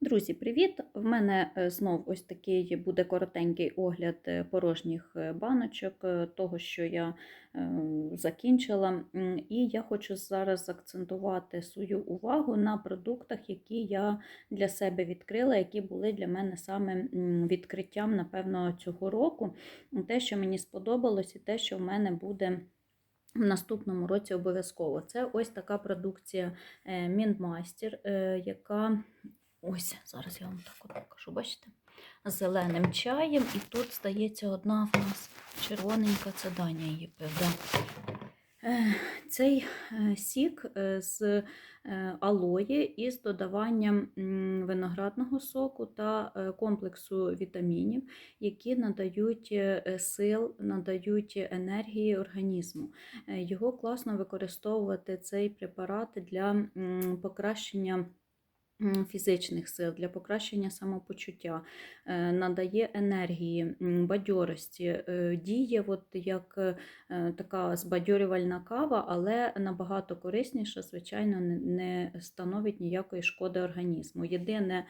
Друзі, привіт! В мене е, знов ось такий буде коротенький огляд е, порожніх е, баночок, того, що я е, закінчила. І я хочу зараз акцентувати свою увагу на продуктах, які я для себе відкрила, які були для мене саме відкриттям, напевно, цього року. Те, що мені сподобалось, і те, що в мене буде. В наступному році обов'язково. Це ось така продукція Мінмастер, е, яка ось зараз я вам так покажу, бачите? Зеленим чаєм, і тут стається одна в нас червоненька, це Даня її пив. Е, Цей е, сік е, з алої із додаванням виноградного соку та комплексу вітамінів, які надають сил, надають енергії організму. Його класно використовувати цей препарат для покращення. Фізичних сил для покращення самопочуття, е, надає енергії, бадьорості, е, діє от як е, така збадьорювальна кава, але набагато корисніша, звичайно, не- становить ніякої шкоди організму. Єдине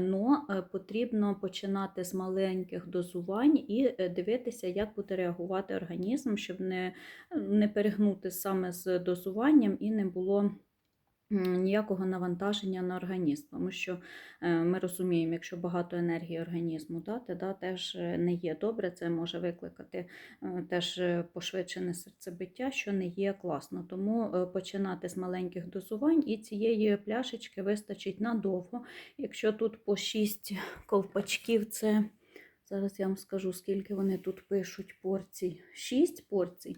но потрібно починати з маленьких дозувань і дивитися, як буде реагувати організм, щоб не, не перегнути саме з дозуванням і не було. Ніякого навантаження на організм, тому що е, ми розуміємо, якщо багато енергії організму дати, да, теж е, не є добре, це може викликати е, теж пошвидшене серцебиття, що не є класно. Тому починати з маленьких дозувань, і цієї пляшечки вистачить надовго. Якщо тут по 6 ковпачків, це зараз я вам скажу, скільки вони тут пишуть порцій. 6 порцій.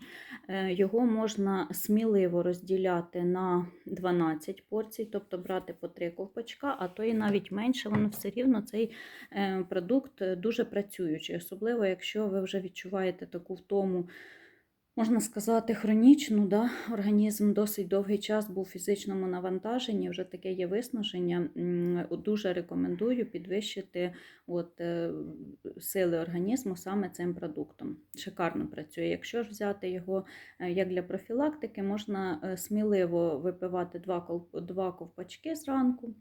Е, Його можна сміливо розділяти на 12 порцій, тобто брати по 3 ковпачка, а то і навіть менше, воно все рівно цей е, продукт е, дуже працюючий, особливо якщо ви вже відчуваєте таку втому. Можна сказати, хронічну, да? організм досить довгий час був у фізичному навантаженні, вже таке є виснаження. Дуже рекомендую підвищити от, е, сили організму саме цим продуктом. Шикарно працює. Якщо ж взяти його е, як для профілактики, можна е, сміливо випивати два, ковпачки зранку.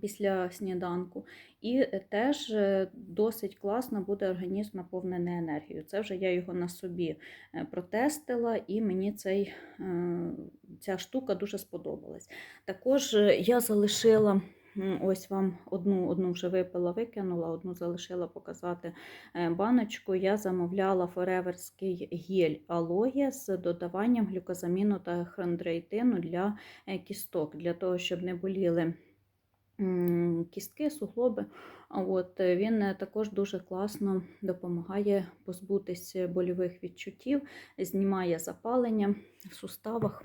Після сніданку, і теж е, досить класно буде організм наповнений енергією. Це вже я його на собі е, протестила, і мені цей, е, ця штука дуже сподобалась. Також я залишила. Ось вам одну одну вже випила, викинула, одну залишила показати баночку. Я замовляла фореверський гель алоє з додаванням глюкозаміну та хондроїтину для кісток, для того, щоб не боліли кістки, суглоби. От, е, він е, також дуже класно допомагає позбутися больових відчуттів, знімає запалення в суставах,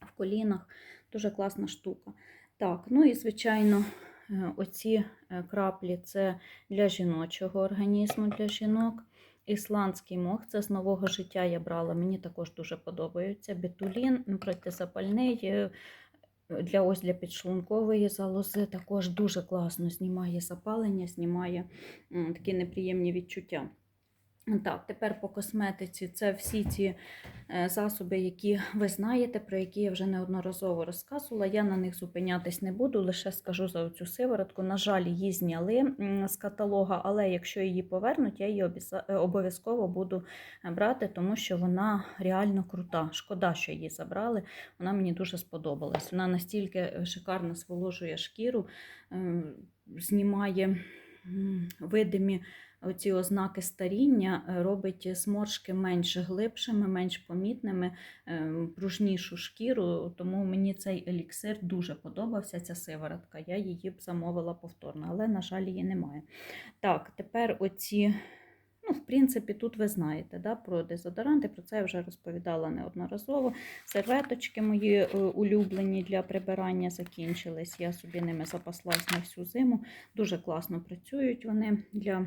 в колінах. Дуже класна штука. Так, ну і звичайно, е, оці е, краплі це для жіночого організму, для жінок. Ісландський мох це з нового життя я брала. Мені також дуже подобаються. Бетулін протизапальний. Е, для ось для підшлункової залози також дуже класно знімає запалення, знімає такі неприємні відчуття. Так, тепер по косметиці це всі ці е, засоби, які ви знаєте, про які я вже неодноразово розказувала. Я на них зупинятись не буду, лише скажу за цю сиворотку. На жаль, її зняли з каталога, але якщо її повернуть, я її е, обов'язково буду е, брати, тому що вона реально крута. Шкода, що її забрали. Вона мені дуже сподобалась. Вона настільки шикарно зволожує шкіру, е, знімає видимі оці ознаки старіння, е, робить сморшки менш глибшими, менш помітними, е, пружнішу шкіру. Тому мені цей еліксир дуже подобався, ця сиворотка. Я її б замовила повторно, але, на жаль, її немає. Так, тепер оці. Принципі, тут ви знаєте да, про дезодоранти, про це я вже розповідала неодноразово. Серветочки мої е, улюблені для прибирання закінчились. Я собі ними запаслась на всю зиму. Дуже класно працюють вони для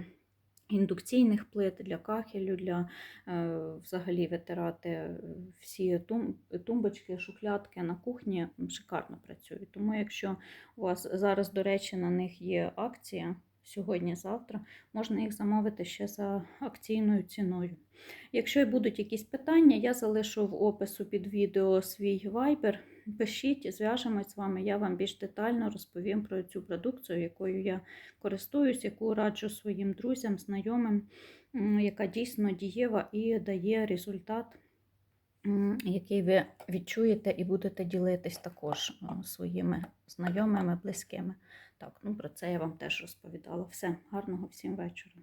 індукційних плит, для кахелю, для е, взагалі витирати е, всі тум, тумбочки, шухлядки на кухні шикарно працюють. Тому, якщо у вас зараз, до речі, на них є акція. Сьогодні-завтра можна їх замовити ще за акційною ціною. Якщо будуть якісь питання, я залишу в опису під відео свій вайбер. пишіть, зв'яжемось з вами. Я вам більш детально розповім про цю продукцію, якою я користуюсь, яку раджу своїм друзям, знайомим, яка дійсно дієва і дає результат, який ви відчуєте і будете ділитись також своїми знайомими, близькими. Так, ну про це я вам теж розповідала. Все, гарного всім вечора.